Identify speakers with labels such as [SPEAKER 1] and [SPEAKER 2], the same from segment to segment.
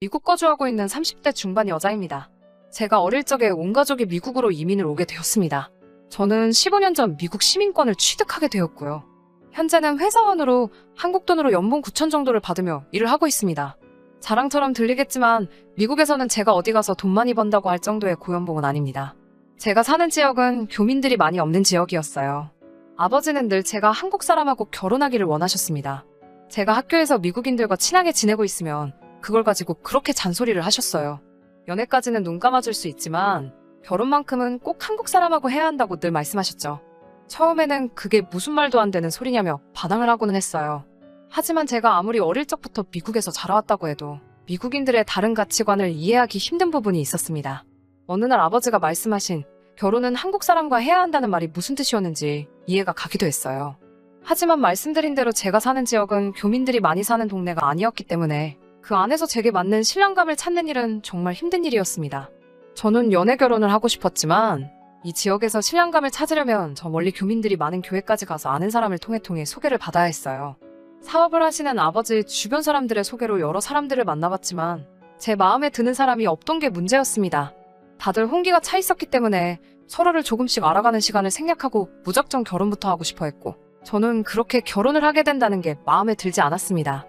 [SPEAKER 1] 미국 거주하고 있는 30대 중반 여자입니다. 제가 어릴 적에 온 가족이 미국으로 이민을 오게 되었습니다. 저는 15년 전 미국 시민권을 취득하게 되었고요. 현재는 회사원으로 한국 돈으로 연봉 9천 정도를 받으며 일을 하고 있습니다. 자랑처럼 들리겠지만 미국에서는 제가 어디 가서 돈 많이 번다고 할 정도의 고연봉은 아닙니다. 제가 사는 지역은 교민들이 많이 없는 지역이었어요. 아버지는 늘 제가 한국 사람하고 결혼하기를 원하셨습니다. 제가 학교에서 미국인들과 친하게 지내고 있으면 그걸 가지고 그렇게 잔소리를 하셨어요. 연애까지는 눈 감아줄 수 있지만 결혼만큼은 꼭 한국 사람하고 해야 한다고 늘 말씀하셨죠. 처음에는 그게 무슨 말도 안 되는 소리냐며 반항을 하고는 했어요. 하지만 제가 아무리 어릴 적부터 미국에서 자라왔다고 해도 미국인들의 다른 가치관을 이해하기 힘든 부분이 있었습니다. 어느 날 아버지가 말씀하신 결혼은 한국 사람과 해야 한다는 말이 무슨 뜻이었는지 이해가 가기도 했어요. 하지만 말씀드린 대로 제가 사는 지역은 교민들이 많이 사는 동네가 아니었기 때문에 그 안에서 제게 맞는 신랑감을 찾는 일은 정말 힘든 일이었습니다. 저는 연애 결혼을 하고 싶었지만 이 지역에서 신랑감을 찾으려면 저 멀리 교민들이 많은 교회까지 가서 아는 사람을 통해 통해 소개를 받아야 했어요. 사업을 하시는 아버지 주변 사람들의 소개로 여러 사람들을 만나봤지만 제 마음에 드는 사람이 없던 게 문제였습니다. 다들 홍기가 차 있었기 때문에 서로를 조금씩 알아가는 시간을 생략하고 무작정 결혼부터 하고 싶어 했고 저는 그렇게 결혼을 하게 된다는 게 마음에 들지 않았습니다.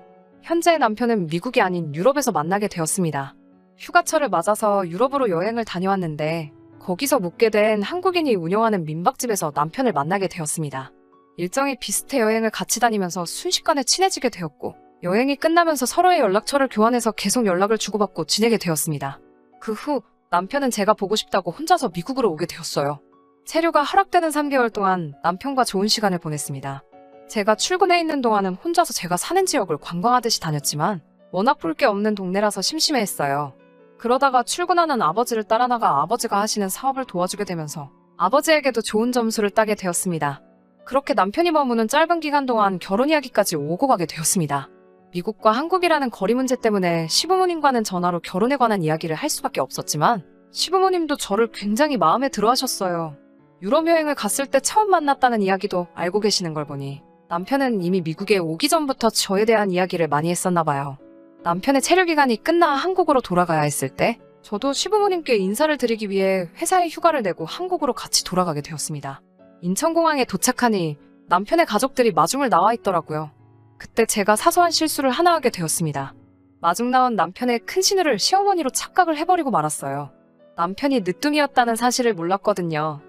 [SPEAKER 1] 현재 남편은 미국이 아닌 유럽에서 만나게 되었습니다. 휴가철을 맞아서 유럽으로 여행을 다녀왔는데 거기서 묵게 된 한국인이 운영하는 민박집에서 남편을 만나게 되었습니다. 일정이 비슷해 여행을 같이 다니면서 순식간에 친해지게 되었고 여행이 끝나면서 서로의 연락처를 교환해서 계속 연락을 주고받고 지내게 되었습니다. 그 후 남편은 제가 보고 싶다고 혼자서 미국으로 오게 되었어요. 체류가 하락되는 3개월 동안 남편과 좋은 시간을 보냈습니다. 제가 출근해 있는 동안은 혼자서 제가 사는 지역을 관광하듯이 다녔지만 워낙 볼 게 없는 동네라서 심심해했어요. 그러다가 출근하는 아버지를 따라 나가 아버지가 하시는 사업을 도와주게 되면서 아버지에게도 좋은 점수를 따게 되었습니다. 그렇게 남편이 머무는 짧은 기간 동안 결혼 이야기까지 오고 가게 되었습니다. 미국과 한국이라는 거리 문제 때문에 시부모님과는 전화로 결혼에 관한 이야기를 할 수밖에 없었지만 시부모님도 저를 굉장히 마음에 들어 하셨어요. 유럽 여행을 갔을 때 처음 만났다는 이야기도 알고 계시는 걸 보니 남편은 이미 미국에 오기 전부터 저에 대한 이야기를 많이 했었나 봐요. 남편의 체류 기간이 끝나 한국으로 돌아가야 했을 때 저도 시부모님께 인사를 드리기 위해 회사에 휴가를 내고 한국으로 같이 돌아가게 되었습니다. 인천공항에 도착하니 남편의 가족들이 마중을 나와 있더라고요. 그때 제가 사소한 실수를 하나 하게 되었습니다. 마중 나온 남편의 큰 신우를 시어머니로 착각을 해버리고 말았어요. 남편이 늦둥이였다는 사실을 몰랐거든요.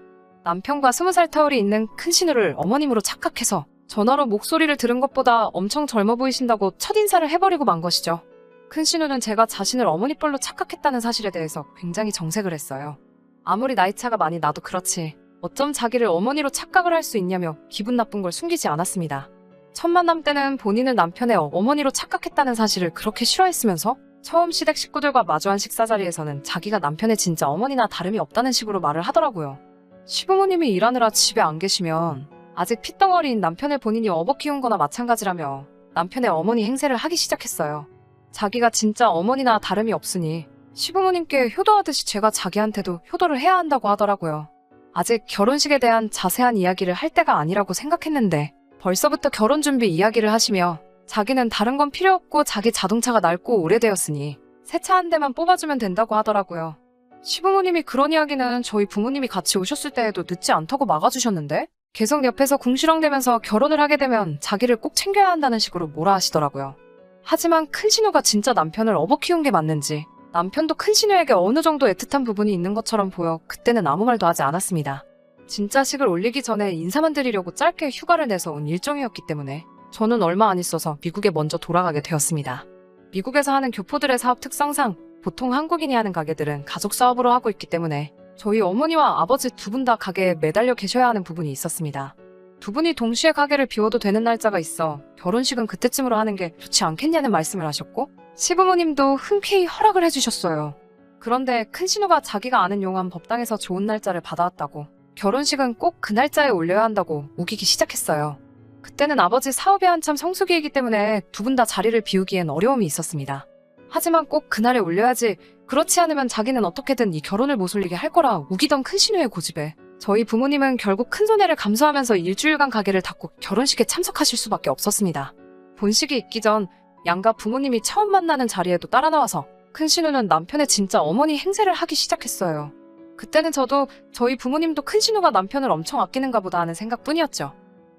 [SPEAKER 1] 남편과 스무 살 터울이 있는 큰 신우를 어머님으로 착각해서 전화로 목소리를 들은 것보다 엄청 젊어 보이신다고 첫 인사를 해버리고 만 것이죠. 큰 신우는 제가 자신을 어머니뻘로 착각했다는 사실에 대해서 굉장히 정색을 했어요. 아무리 나이 차가 많이 나도 그렇지 어쩜 자기를 어머니로 착각을 할 수 있냐며 기분 나쁜 걸 숨기지 않았습니다. 첫 만남 때는 본인을 남편의 어머니로 착각했다는 사실을 그렇게 싫어했으면서 처음 시댁 식구들과 마주한 식사 자리에서는 자기가 남편의 진짜 어머니나 다름이 없다는 식으로 말을 하더라고요. 시부모님이 일하느라 집에 안 계시면 아직 핏덩어리인 남편을 본인이 업어 키운 거나 마찬가지라며 남편의 어머니 행세를 하기 시작했어요. 자기가 진짜 어머니나 다름이 없으니 시부모님께 효도하듯이 제가 자기한테도 효도를 해야 한다고 하더라고요. 아직 결혼식에 대한 자세한 이야기를 할 때가 아니라고 생각했는데 벌써부터 결혼 준비 이야기를 하시며 자기는 다른 건 필요 없고 자기 자동차가 낡고 오래되었으니 새 차 한 대만 뽑아주면 된다고 하더라고요. 시부모님이 그런 이야기는 저희 부모님이 같이 오셨을 때에도 늦지 않다고 막아주셨는데 계속 옆에서 궁시렁대면서 결혼을 하게 되면 자기를 꼭 챙겨야 한다는 식으로 뭐라 하시더라고요. 하지만 큰 신우가 진짜 남편을 업어 키운 게 맞는지 남편도 큰 신우에게 어느 정도 애틋한 부분이 있는 것처럼 보여 그때는 아무 말도 하지 않았습니다. 진짜 식을 올리기 전에 인사만 드리려고 짧게 휴가를 내서 온 일정이었기 때문에 저는 얼마 안 있어서 미국에 먼저 돌아가게 되었습니다. 미국에서 하는 교포들의 사업 특성상 보통 한국인이 하는 가게들은 가족 사업으로 하고 있기 때문에 저희 어머니와 아버지 두 분 다 가게에 매달려 계셔야 하는 부분이 있었습니다. 두 분이 동시에 가게를 비워도 되는 날짜가 있어 결혼식은 그때쯤으로 하는 게 좋지 않겠냐는 말씀을 하셨고 시부모님도 흔쾌히 허락을 해주셨어요. 그런데 큰 신우가 자기가 아는 용한 법당에서 좋은 날짜를 받아왔다고 결혼식은 꼭 그 날짜에 올려야 한다고 우기기 시작했어요. 그때는 아버지 사업이 한참 성수기이기 때문에 두 분 다 자리를 비우기엔 어려움이 있었습니다. 하지만 꼭 그날에 올려야지 그렇지 않으면 자기는 어떻게든 이 결혼을 못 올리게 할 거라 우기던 큰 신우의 고집에 저희 부모님은 결국 큰 손해를 감수하면서 일주일간 가게를 닫고 결혼식에 참석하실 수밖에 없었습니다. 본식이 있기 전 양가 부모님이 처음 만나는 자리에도 따라 나와서 큰 신우는 남편의 진짜 어머니 행세를 하기 시작했어요. 그때는 저도 저희 부모님도 큰 신우가 남편을 엄청 아끼는가 보다 하는 생각뿐이었죠.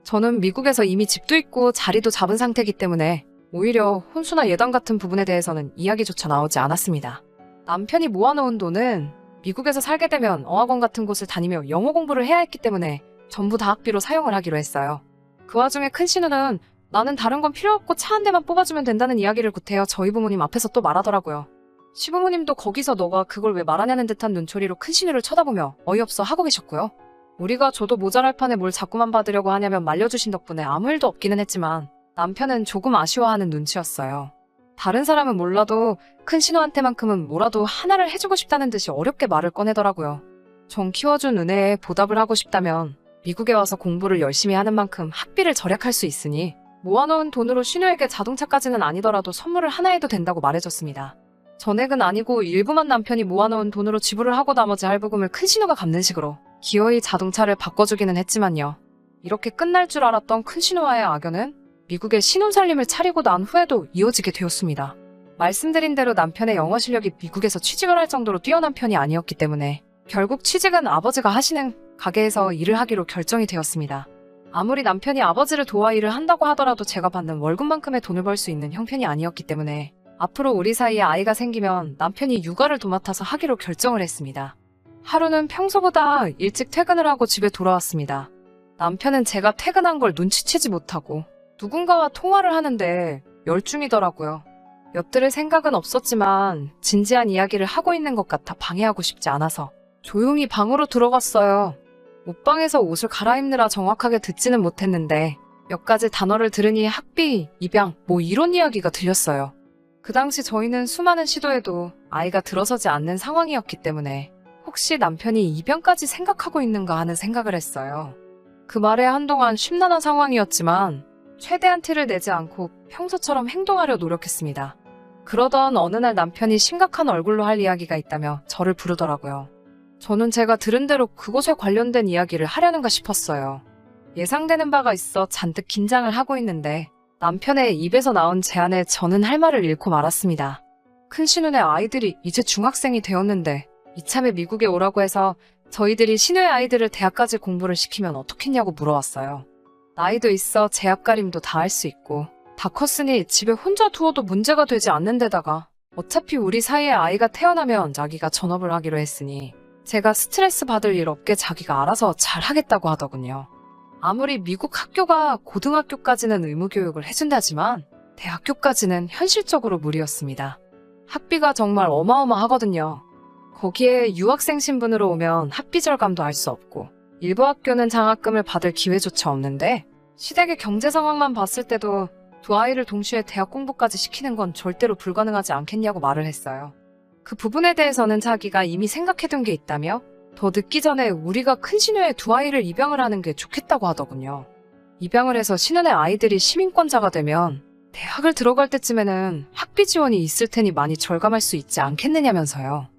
[SPEAKER 1] 저는 미국에서 이미 집도 있고 자리도 잡은 상태이기 때문에 오히려 혼수나 예단 같은 부분에 대해서는 이야기조차 나오지 않았습니다. 남편이 모아놓은 돈은 미국에서 살게 되면 어학원 같은 곳을 다니며 영어 공부를 해야 했기 때문에 전부 다 학비로 사용을 하기로 했어요. 그 와중에 큰 신우는 나는 다른 건 필요 없고 차 한 대만 뽑아주면 된다는 이야기를 구태여 저희 부모님 앞에서 또 말하더라고요. 시부모님도 거기서 너가 그걸 왜 말하냐는 듯한 눈초리로 큰 신우를 쳐다보며 어이없어 하고 계셨고요. 우리가 저도 모자랄 판에 뭘 자꾸만 받으려고 하냐면 말려주신 덕분에 아무 일도 없기는 했지만 남편은 조금 아쉬워하는 눈치였어요. 다른 사람은 몰라도 큰 신우한테만큼은 뭐라도 하나를 해주고 싶다는 듯이 어렵게 말을 꺼내더라고요. 전 키워준 은혜에 보답을 하고 싶다면 미국에 와서 공부를 열심히 하는 만큼 학비를 절약할 수 있으니 모아놓은 돈으로 신우에게 자동차까지는 아니더라도 선물을 하나 해도 된다고 말해줬습니다. 전액은 아니고 일부만 남편이 모아놓은 돈으로 지불을 하고 나머지 할부금을 큰 신우가 갚는 식으로 기어이 자동차를 바꿔주기는 했지만요. 이렇게 끝날 줄 알았던 큰 신우와의 악연은 미국의 신혼살림을 차리고 난 후에도 이어지게 되었습니다. 말씀드린 대로 남편의 영어 실력이 미국에서 취직을 할 정도로 뛰어난 편이 아니었기 때문에 결국 취직은 아버지가 하시는 가게에서 일을 하기로 결정이 되었습니다. 아무리 남편이 아버지를 도와 일을 한다고 하더라도 제가 받는 월급만큼의 돈을 벌 수 있는 형편이 아니었기 때문에 앞으로 우리 사이에 아이가 생기면 남편이 육아를 도맡아서 하기로 결정을 했습니다. 하루는 평소보다 일찍 퇴근을 하고 집에 돌아왔습니다. 남편은 제가 퇴근한 걸 눈치채지 못하고 누군가와 통화를 하는데 열중이더라고요. 엿들을 생각은 없었지만 진지한 이야기를 하고 있는 것 같아 방해하고 싶지 않아서 조용히 방으로 들어갔어요. 옷방에서 옷을 갈아입느라 정확하게 듣지는 못했는데 몇 가지 단어를 들으니 학비, 입양, 뭐 이런 이야기가 들렸어요. 그 당시 저희는 수많은 시도에도 아이가 들어서지 않는 상황이었기 때문에 혹시 남편이 입양까지 생각하고 있는가 하는 생각을 했어요. 그 말에 한동안 심란한 상황이었지만 최대한 티를 내지 않고 평소처럼 행동하려 노력했습니다. 그러던 어느 날 남편이 심각한 얼굴로 할 이야기가 있다며 저를 부르더라고요. 저는 제가 들은 대로 그곳에 관련된 이야기를 하려는가 싶었어요. 예상되는 바가 있어 잔뜩 긴장을 하고 있는데 남편의 입에서 나온 제안에 저는 할 말을 잃고 말았습니다. 큰 신우의 아이들이 이제 중학생이 되었는데 이참에 미국에 오라고 해서 저희들이 신우의 아이들을 대학까지 공부를 시키면 어떻겠냐고 물어왔어요. 나이도 있어 제압 가림도 다 할 수 있고 다 컸으니 집에 혼자 두어도 문제가 되지 않는 데다가 어차피 우리 사이에 아이가 태어나면 자기가 전업을 하기로 했으니 제가 스트레스 받을 일 없게 자기가 알아서 잘 하겠다고 하더군요. 아무리 미국 학교가 고등학교까지는 의무교육을 해준다지만 대학교까지는 현실적으로 무리였습니다. 학비가 정말 어마어마하거든요. 거기에 유학생 신분으로 오면 학비 절감도 할 수 없고 일부 학교는 장학금을 받을 기회조차 없는데 시댁의 경제 상황만 봤을 때도 두 아이를 동시에 대학 공부까지 시키는 건 절대로 불가능하지 않겠냐고 말을 했어요. 그 부분에 대해서는 자기가 이미 생각해둔 게 있다며 더 늦기 전에 우리가 큰 신우의 두 아이를 입양을 하는 게 좋겠다고 하더군요. 입양을 해서 신우의 아이들이 시민권자가 되면 대학을 들어갈 때쯤에는 학비 지원이 있을 테니 많이 절감할 수 있지 않겠느냐면서요.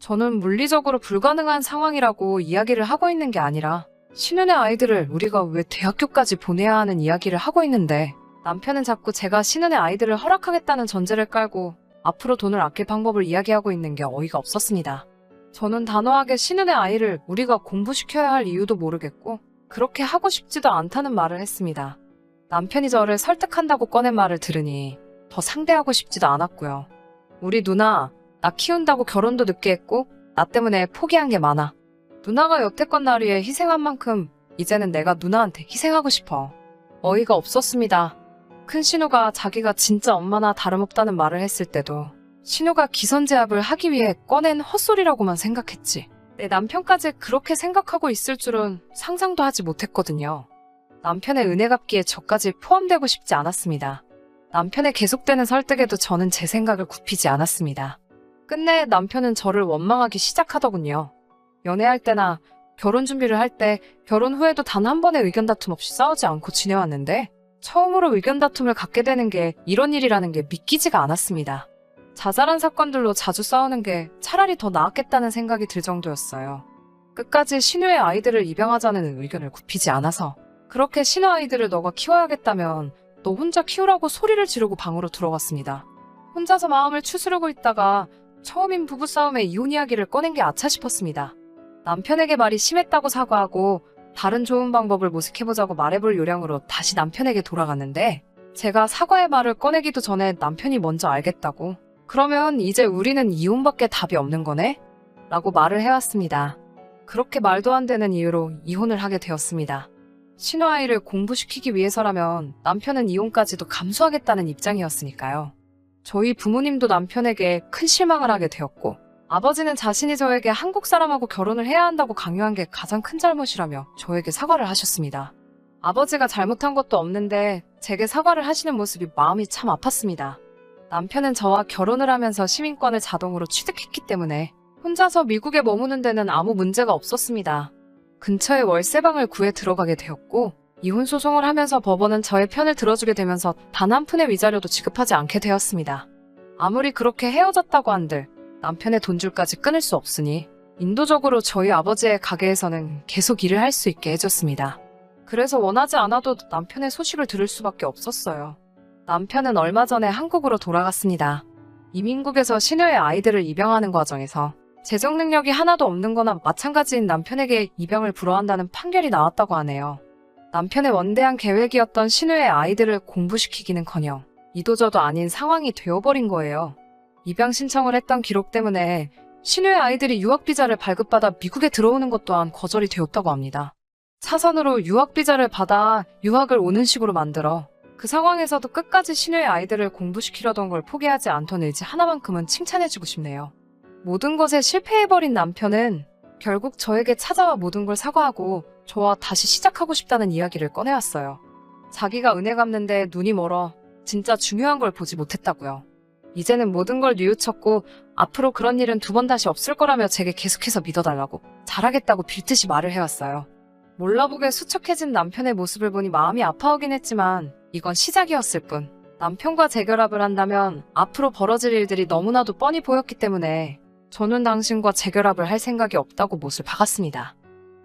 [SPEAKER 1] 저는 물리적으로 불가능한 상황이라고 이야기를 하고 있는 게 아니라 신우의 아이들을 우리가 왜 대학교까지 보내야 하는 이야기를 하고 있는데 남편은 자꾸 제가 신우의 아이들을 허락하겠다는 전제를 깔고 앞으로 돈을 아낄 방법을 이야기하고 있는 게 어이가 없었습니다. 저는 단호하게 신은의 아이를 우리가 공부시켜야 할 이유도 모르겠고 그렇게 하고 싶지도 않다는 말을 했습니다. 남편이 저를 설득한다고 꺼낸 말을 들으니 더 상대하고 싶지도 않았고요. 우리 누나 나 키운다고 결혼도 늦게 했고 나 때문에 포기한 게 많아. 누나가 여태껏 날 위해 희생한 만큼 이제는 내가 누나한테 희생하고 싶어. 어이가 없었습니다. 큰 신우가 자기가 진짜 엄마나 다름없다는 말을 했을 때도 신우가 기선제압을 하기 위해 꺼낸 헛소리라고만 생각했지. 내 남편까지 그렇게 생각하고 있을 줄은 상상도 하지 못했거든요. 남편의 은혜 갚기에 저까지 포함되고 싶지 않았습니다. 남편의 계속되는 설득에도 저는 제 생각을 굽히지 않았습니다. 끝내 남편은 저를 원망하기 시작하더군요. 연애할 때나 결혼 준비를 할 때 결혼 후에도 단 한 번의 의견 다툼 없이 싸우지 않고 지내왔는데 처음으로 의견 다툼을 갖게 되는 게 이런 일이라는 게 믿기지가 않았습니다. 자잘한 사건들로 자주 싸우는 게 차라리 더 나았겠다는 생각이 들 정도였어요. 끝까지 신우의 아이들을 입양하자는 의견을 굽히지 않아서 그렇게 신우 아이들을 너가 키워야겠다면 너 혼자 키우라고 소리를 지르고 방으로 들어갔습니다. 혼자서 마음을 추스르고 있다가 처음인 부부싸움에 이혼 이야기를 꺼낸 게 아차 싶었습니다. 남편에게 말이 심했다고 사과하고 다른 좋은 방법을 모색해보자고 말해볼 요량으로 다시 남편에게 돌아갔는데 제가 사과의 말을 꺼내기도 전에 남편이 먼저 알겠다고 그러면 이제 우리는 이혼밖에 답이 없는 거네? 라고 말을 해왔습니다. 그렇게 말도 안 되는 이유로 이혼을 하게 되었습니다. 신우아이를 공부시키기 위해서라면 남편은 이혼까지도 감수하겠다는 입장이었으니까요. 저희 부모님도 남편에게 큰 실망을 하게 되었고, 아버지는 자신이 저에게 한국 사람하고 결혼을 해야 한다고 강요한 게 가장 큰 잘못이라며 저에게 사과를 하셨습니다. 아버지가 잘못한 것도 없는데 제게 사과를 하시는 모습이 마음이 참 아팠습니다. 남편은 저와 결혼을 하면서 시민권을 자동으로 취득했기 때문에 혼자서 미국에 머무는 데는 아무 문제가 없었습니다. 근처에 월세방을 구해 들어가게 되었고 이혼 소송을 하면서 법원은 저의 편을 들어주게 되면서 단 한 푼의 위자료도 지급하지 않게 되었습니다. 아무리 그렇게 헤어졌다고 한들 남편의 돈줄까지 끊을 수 없으니 인도적으로 저희 아버지의 가게에서는 계속 일을 할 수 있게 해줬습니다. 그래서 원하지 않아도 남편의 소식을 들을 수밖에 없었어요. 남편은 얼마 전에 한국으로 돌아갔습니다. 이민국에서 신우의 아이들을 입양하는 과정에서 재정 능력이 하나도 없는 거나 마찬가지인 남편에게 입양을 불허한다는 판결이 나왔다고 하네요. 남편의 원대한 계획이었던 신우의 아이들을 공부시키기는커녕 이도저도 아닌 상황이 되어버린 거예요. 입양 신청을 했던 기록 때문에 신우의 아이들이 유학비자를 발급받아 미국에 들어오는 것 또한 거절이 되었다고 합니다. 차선으로 유학비자를 받아 유학을 오는 식으로 만들어 그 상황에서도 끝까지 신우의 아이들을 공부시키려던 걸 포기하지 않던 의지 하나만큼은 칭찬해주고 싶네요. 모든 것에 실패해버린 남편은 결국 저에게 찾아와 모든 걸 사과하고 저와 다시 시작하고 싶다는 이야기를 꺼내왔어요. 자기가 은혜 갚는데 눈이 멀어 진짜 중요한 걸 보지 못했다고요. 이제는 모든 걸 뉘우쳤고 앞으로 그런 일은 두 번 다시 없을 거라며 제게 계속해서 믿어달라고 잘하겠다고 빌듯이 말을 해왔어요. 몰라보게 수척해진 남편의 모습을 보니 마음이 아파오긴 했지만 이건 시작이었을 뿐. 남편과 재결합을 한다면 앞으로 벌어질 일들이 너무나도 뻔히 보였기 때문에 저는 당신과 재결합을 할 생각이 없다고 못을 박았습니다.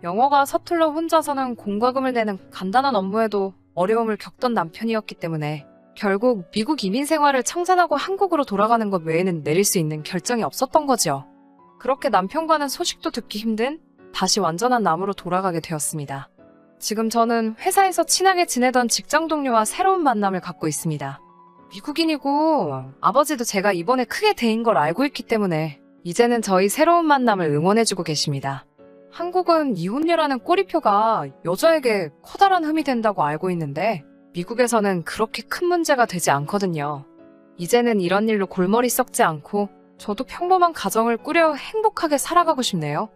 [SPEAKER 1] 영어가 서툴러 혼자서는 공과금을 내는 간단한 업무에도 어려움을 겪던 남편이었기 때문에 결국 미국 이민 생활을 청산하고 한국으로 돌아가는 것 외에는 내릴 수 있는 결정이 없었던 거지요. 그렇게 남편과는 소식도 듣기 힘든 다시 완전한 남으로 돌아가게 되었습니다. 지금 저는 회사에서 친하게 지내던 직장 동료와 새로운 만남을 갖고 있습니다. 미국인이고 아버지도 제가 이번에 크게 대인 걸 알고 있기 때문에 이제는 저희 새로운 만남을 응원해주고 계십니다. 한국은 이혼녀라는 꼬리표가 여자에게 커다란 흠이 된다고 알고 있는데 미국에서는 그렇게 큰 문제가 되지 않거든요. 이제는 이런 일로 골머리 썩지 않고 저도 평범한 가정을 꾸려 행복하게 살아가고 싶네요.